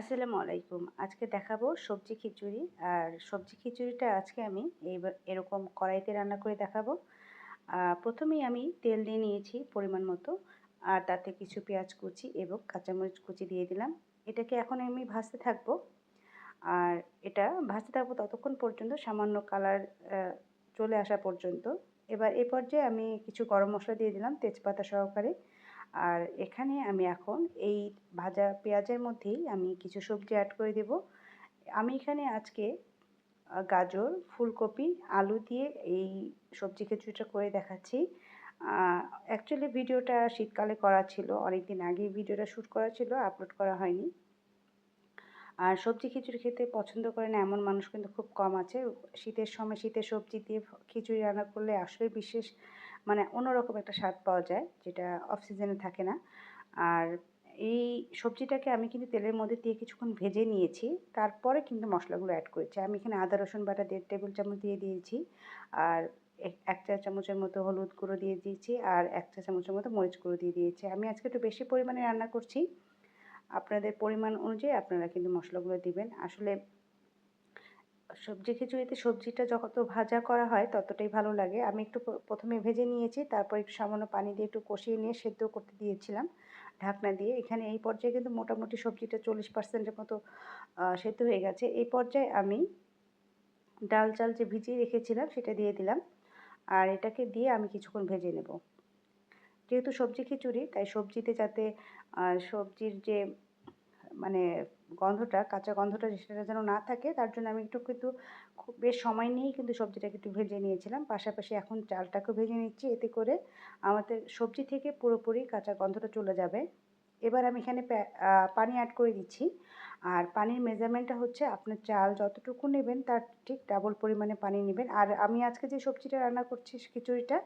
আসসালামু আলাইকুম। আজকে দেখাবো সবজি খিচুড়ি। আর সবজি খিচুড়িটা আজকে আমি এইবার এরকম কড়াইতে রান্না করে দেখাবো। প্রথমেই আমি তেল দিয়ে নিয়েছি পরিমাণ মতো। আর তাতে কিছু পেঁয়াজ কুচি এবং কাঁচামরিচ কুচি দিয়ে দিলাম। এটাকে এখন আমি ভাজতে থাকব। আর এটা ভাজতে থাকব ততক্ষণ পর্যন্ত, সামান্য কালার চলে আসা পর্যন্ত। এবার এ পর্যায়ে আমি কিছু গরম মশলা দিয়ে দিলাম তেজপাতা সহকারে। আর এখানে আমি এখন এই ভাজা পেঁয়াজের মধ্যেই আমি কিছু সবজি অ্যাড করে দেব। আমি এখানে আজকে গাজর, ফুলকপি, আলু দিয়ে এই সবজি খিচুড়িটা করে দেখাচ্ছি। অ্যাকচুয়ালি ভিডিওটা শীতকালে করা ছিল অনেক দিন আগেই ভিডিওটা শ্যুট করা ছিল আপলোড করা হয়নি। আর সবজি খিচুড়ি খেতে পছন্দ করে না এমন মানুষ কিন্তু খুব কম আছে। শীতের সময় শীতের সবজি দিয়ে খিচুড়ি রান্না করলে আসলে বিশেষ মানে অন্যরকম একটা স্বাদ পাওয়া যায়, যেটা অফ সিজনে থাকে না। আর এই সবজিটাকে আমি কিন্তু তেলের মধ্যে দিয়ে কিছুক্ষণ ভেজে নিয়েছি, তারপরে কিন্তু মশলাগুলো অ্যাড করেছি। আমি এখানে আদা, রসুন বাটা দেড় টেবিল চামচ দিয়ে দিয়েছি, আর এক চা চামচের মতো হলুদ গুঁড়ো দিয়ে দিয়েছি, আর এক চা চামচের মতো মরিচ গুঁড়ো দিয়ে দিয়েছি। আমি আজকে একটু বেশি পরিমাণে রান্না করছি। আপনাদের পরিমাণ অনুযায়ী আপনারা কিন্তু মশলাগুলো দিবেন। আসলে সবজি খিচুড়িতে সবজিটা যত ভাজা করা হয় ততটাই ভালো লাগে। আমি একটু প্রথমে ভেজে নিয়েছি, তারপর একটু সামান্য পানি দিয়ে একটু কষিয়ে নিয়ে সেদ্ধ করতে দিয়েছিলাম ঢাকনা দিয়ে। এখানে এই পর্যায়ে কিন্তু মোটামুটি সবজিটা চল্লিশ পার্সেন্টের মতো সেদ্ধ হয়ে গেছে। এই পর্যায়ে আমি ডাল চাল যে ভিজিয়ে রেখেছিলাম সেটা দিয়ে দিলাম আর এটাকে দিয়ে আমি কিছুক্ষণ ভেজে নেব। যেহেতু সবজি খিচুড়ি, তাই সবজিতে যাতে সবজির যে মানে গন্ধটা, কাঁচা গন্ধটা সেটা যেন না থাকে, তার জন্য আমি একটু কিন্তু খুব বেশ সময় নিয়েই কিন্তু সবজিটাকে একটু ভেজে নিয়েছিলাম। পাশাপাশি এখন চালটাকেও ভেজে নিচ্ছি, এতে করে আমাদের সবজি থেকে পুরোপুরি কাঁচা গন্ধটা চলে যাবে। এবার আমি এখানে পানি অ্যাড করে দিচ্ছি। আর পানির মেজারমেন্টটা হচ্ছে আপনার চাল যতটুকু নেবেন, তার ঠিক ডাবল পরিমাণে পানি নেবেন। আর আমি আজকে যে সবজিটা রান্না করছি, খিচুড়িটা,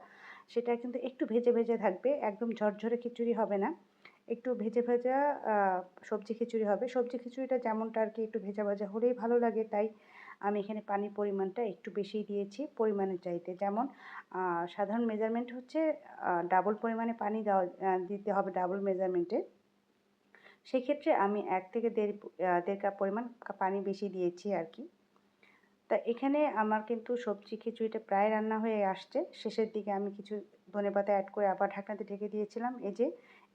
সেটা কিন্তু একটু ভেজে ভেজে থাকবে, একদম ঝরঝরে খিচুড়ি হবে না। একটু ভেজে ভেজা সবজি খিচুড়ি হবে। সবজি খিচুড়িটা যেমনটা আর কি একটু ভেজা ভাজা হলেই ভালো লাগে, তাই আমি এখানে পানির পরিমাণটা একটু বেশিই দিয়েছি পরিমাণের চাইতে। যেমন সাধারণ মেজারমেন্ট হচ্ছে ডাবল পরিমাণে পানি দেওয়া দিতে হবে ডাবল মেজারমেন্টে সেক্ষেত্রে আমি এক থেকে দেড় দেড় কাপ পরিমাণ পানি বেশি দিয়েছি আর কি। তা এখানে আমার কিন্তু সবজি খিচুড়িটা প্রায় রান্না হয়ে আসছে। শেষের দিকে আমি কিছু ধনে পাতা অ্যাড করে আবার ঢাকনাতে ঢেকে দিয়েছিলাম। এই যে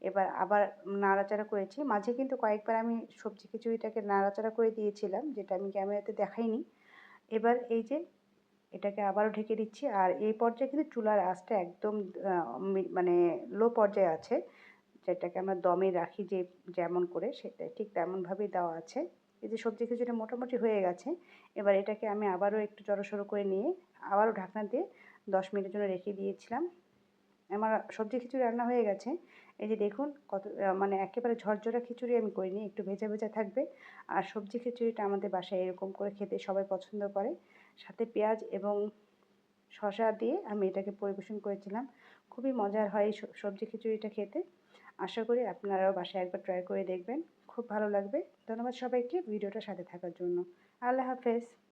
এবার আবার নাড়াচাড়া করেছি। মাঝে কিন্তু কয়েকবার আমি সবজি খিচুড়িটাকে নাড়াচাড়া করে দিয়েছিলাম, যেটা আমি ক্যামেরাতে দেখাইনি। এবার এই যে এটাকে আবারও ঢেকে দিচ্ছি। আর এই পর্যায়ে কিন্তু চুলার আঁচটা একদম মানে লো পর্যায়ে আছে। যেটাকে আমরা দমে রাখি যে, যেমন করে সেটা ঠিক তেমনভাবেই দেওয়া আছে। এই যে সবজি খিচুড়ি মোটামুটি হয়ে গেছে, এবার এটাকে আমি আবারও একটু জড়সড়ো করে নিয়ে আবারও ঢাকনা দিয়ে দশ মিনিটের জন্য রেখে দিয়েছিলাম। আমার সবজি খিচুড়ি রান্না হয়ে গেছে। এই যে দেখুন কত মানে একেবারে ঝরঝরা খিচুড়ি আমি করিনি, একটু ভেজা ভেজা থাকবে। আর সবজি খিচুড়িটা আমাদের বাসায় এরকম করে খেতে সবাই পছন্দ করে। সাথে পেঁয়াজ এবং শশা দিয়ে আমি এটাকে পরিবেশন করেছিলাম। খুবই মজার হয় এই সবজি খিচুড়িটা খেতে। আশা করি আপনারাও বাসায় একবার ট্রাই করে দেখবেন। খুব ভালো লাগবে। ধন্যবাদ সবাইকে ভিডিওটার সাথে থাকার জন্য। আল্লাহ হাফেজ।